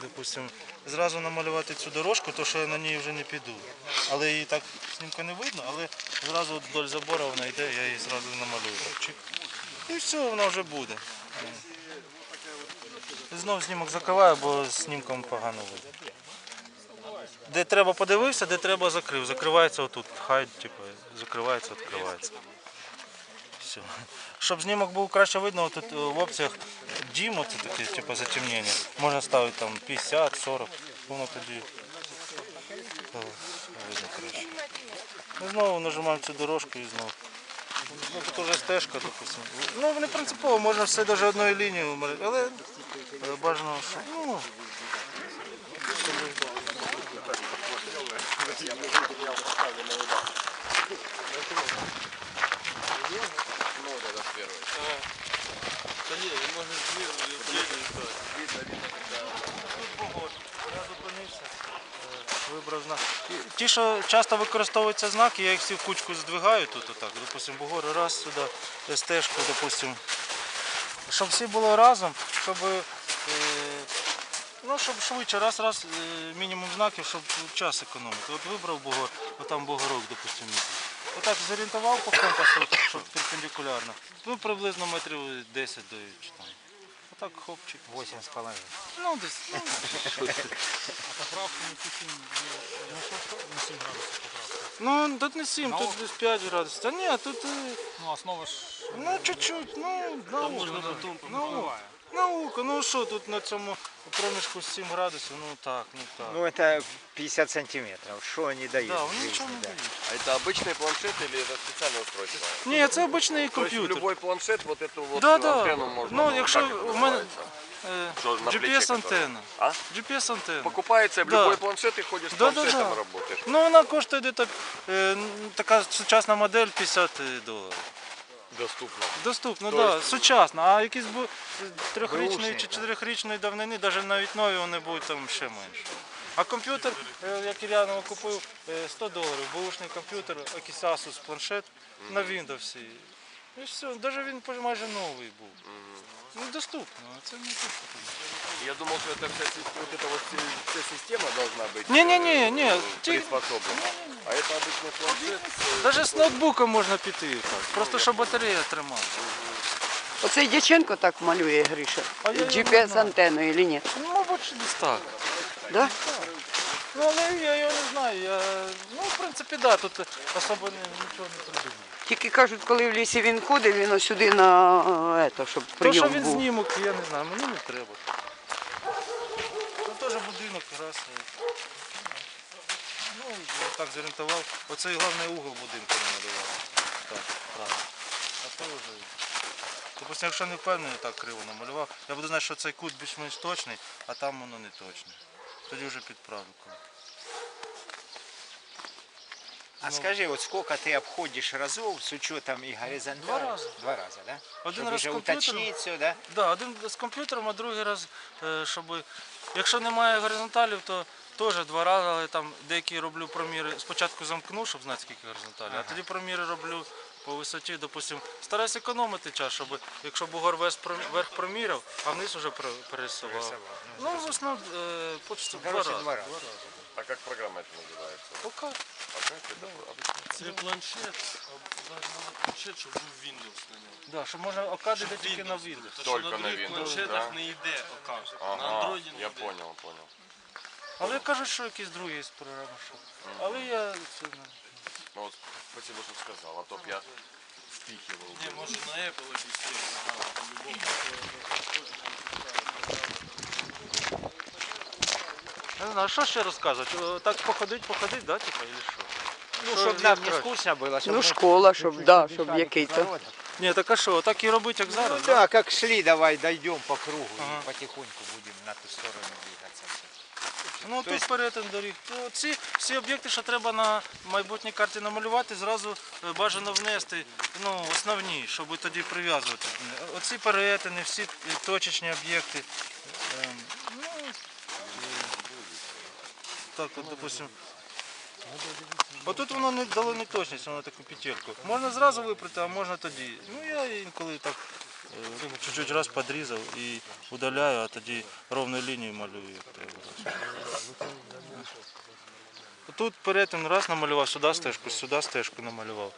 допустим, зразу намалювати цю дорожку, то що я на ній вже не піду. Але її так знімка не видно, але зразу вдоль забору вона йде, я її зразу намалюю. І все, вона вже буде. І знов знімок закриваю, бо з снімком погано видно. Де треба подивився, де треба закрив. Закривається отут. Хай типу, закривається, відкривається. Все. Щоб знімок був краще видно, тут е, в опціях дім, оце таке, типу затемнення. Можна ставити там 50, 40, воно тоді видно краще. І знову нажимаємо цю дорожку і знову. Ну, тут вже стежка, допустимо. Ну, не принципово, можна все навіть одною лінією, але е, бажано, що ну, Я зупинився, е, вибрав знак. І Ті, що часто використовуються знаки, я їх всі в кучку здвигаю тут отак. Допустим, бугор раз сюди, стежку, допустим. Щоб всі було разом, щоб, е, ну, щоб швидше, раз, раз, е, мінімум знаків, щоб час економити. От вибрав бугор, отам бугорок, допустим, місяць. Отак зорієнтував по компасу, щоб перпендикулярно. Ну, приблизно метрів 10 до чи там. Отак хопчик. 8 з половиною. Ну, десь. ну, Ну, тут не 7, тут десь 5 градусів. Та ні, тут е, Ну, основа ж ну чуть-чуть, ну, наука. можна да. потім Ну. Наука, ну що тут на цьому проміжку 7 градусів, ну так, ну так. Ну, это 50 сантиметров. Что они дают? да, в вони жизни, нічого не да. дають. А это обычный планшет или это специальное устройство? Ні, це обичний То есть в комп'ютер. любой планшет вот эту вот Да, да. антенну можно. Ну, якщо как это у мене называется? е, Що, на плече GPS-антенна. А? GPS-антенна. Покупается в Да. любой планшет и ходишь с Да, да, планшетом да. работаешь. Ну, вона коштує десь так, е, н- така сучасна модель 50 доларів. Доступно. Доступно, так, да, сучасно. А якісь бу- трьохрічної чи чотирьохрічної давнини, навіть навіть нові вони будуть там ще менше. А комп'ютер, як як Ільянова купив, е, 100 доларів, бушний комп'ютер, Asus планшет на Windows. І все, навіть він пож- майже новий був. Ну, доступно, а це не доступно. Я думал, что это вся, сис- вот эта вот си- вся система должна быть Не-не-не, э, не, э, ти- приспособлена. А это обычный планшет. Навіть з ноутбуком можна піти так. Просто щоб батарея тримала. Оцей Дяченко так малює Гриша. А я його не GPS-антенну чи ні? Ну, мабуть, десь так. Да? Ну, але я його не знаю. Я... Ну, в принципі, да, тут особо не, нічого не придумав. Тільки кажуть, коли в лісі він ходить, він ось сюди на е, ето, щоб То, що він був. знімок, я не знаю, мені не треба. Ну, теж будинок раз. е, Ну, я так зорієнтував. Оцей головний угол будинку не надавав. Так, правильно. А то вже. Допустим, якщо не впевнений, так криво намалював, я буду знати, що цей кут більш-менш точний, а там воно не точне. Тоді вже підправлю. А скажи, вот сколько ты обходишь разов с учетом и горизонтали? Два раза. Два раза, да? Один Чтобы раз уточнить все, да? Да, один з комп'ютером, а другий раз, е, щоб. Якщо немає горизонталів, то теж два рази, але там деякі роблю проміри. Спочатку замкну, щоб знати, скільки горизонталів, а тоді проміри роблю по висоті, допустим, стараюсь економити час, щоб якщо бугор пром- вверх проміряв, а вниз вже пересував. Пересував, Ну, в основному е, почти два Короче, рази. два рази. А как программа это называется? Пока. А как это обычно? Це планшет, бажано планшет, щоб був Windows на ньому. Да, щоб можна окади де тільки на Windows. То, що Только на на других Windows, планшетах да? не йде оказ. На Ага, андроїді не я йде. понял, понял. Але кажуть, що якісь другі є програми. Що. Але я це не. Ну вот, спасибо, что сказал, а то б я впихивал. Ні, може на Apple якийсь є програма, по-любому. Не знаю, що ще розказувати? О, Так походить, походить, да, типа, или що? Ну, Что чтобы нам не краще? скучно было. Чтоб Ну, мы школа, щоб, чуть-чуть да, дышали щоб який-то. кислородом. Ні, так а що, так і робити, як Ну зараз? да? да, как шли, давай дойдем по кругу Ага. и потихоньку будем на ту сторону двигаться. Ну То тут есть- перетин доріг. Ну, ці всі об'єкти, що треба на майбутній карті намалювати, зразу е, бажано внести ну, основні, щоб тоді прив'язувати. Оці перетини, всі е, точечні об'єкти. Ем, ну, е, так, от, допустим. Отут воно не дало неточність, воно таку петельку. Можна зразу випрати, а можна тоді. Ну я інколи так Е, Чуть-чуть раз подрізав і удаляю, а тоді ровною лінією малюю, як треба. Тут перетин раз намалював, сюди стежку, сюди стежку намалював.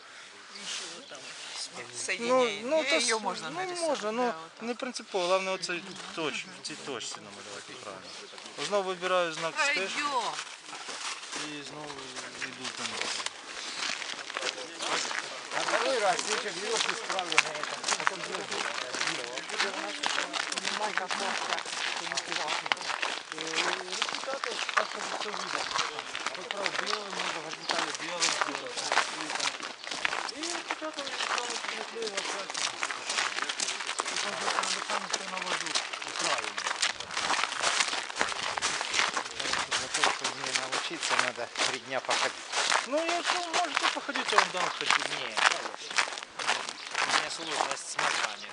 Ну, И то ее с- ну, нарисовать. можна, ну да, не принципово, головне оцей точ, в цій точці намалювати правильно. Знову вибираю знак стежки і знову йду до нього. А второй раз слышишь, елки справа на этом. Потом Для учиться, надо три дня походить. Ну, я все, можете походить, а он дам хоть днее. У сложность с мозгами.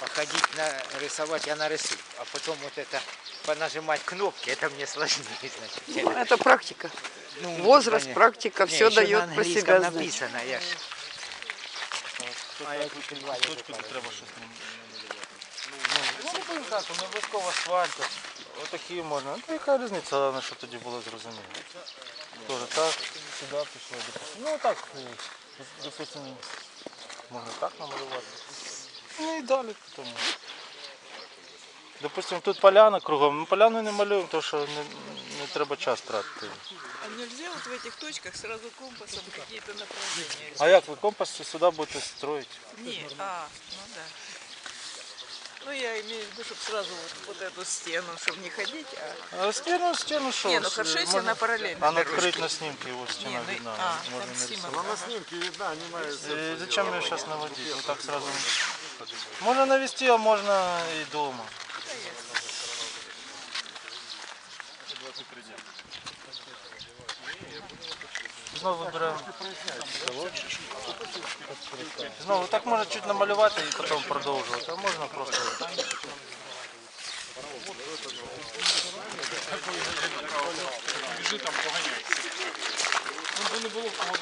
Походить, на, рисовать я нарисую, а потом вот это понажимать кнопки, это мне сложнее, значит. Ну, это практика. Ну, Возраст, понятно. практика, Не, все дает про себя знать. написано, я ж. А, а я, я, я, я, я, я, я, я, Ну, так, не обов'язково асфальт. Отакі можна. Ну, яка різниця, головне, щоб тоді було зрозуміло. Тоже так, сюди пішло, допустим. Ну так, е, допустим, можна так намалювати. Ну і далі потім. Допустим, тут поляна кругом. Ми поляну не малюємо, тому що не, не треба час тратити. А нельзя вот в этих точках сразу компасом какие-то направления? А як ви компас сюди будете строїти? Не, а, ну да. Ну я имею в виду, чтобы сразу вот, вот эту стену, чтобы не ходить, а... А стену, стену що? Не, ну хорошо, если она параллельно А дорожке. открыть на снимке его стена Не, ну, видна. а, можно нарисовать. Сима. На снимке видно, они на Э, Зачем ее сейчас наводить? Вот так сразу. Можно навести, а можно и дома. Знову вибираємо. Знову так можна чуть намалювати і потім продовжувати, а можна просто. Біжи там поганяйся. Ну, не було кого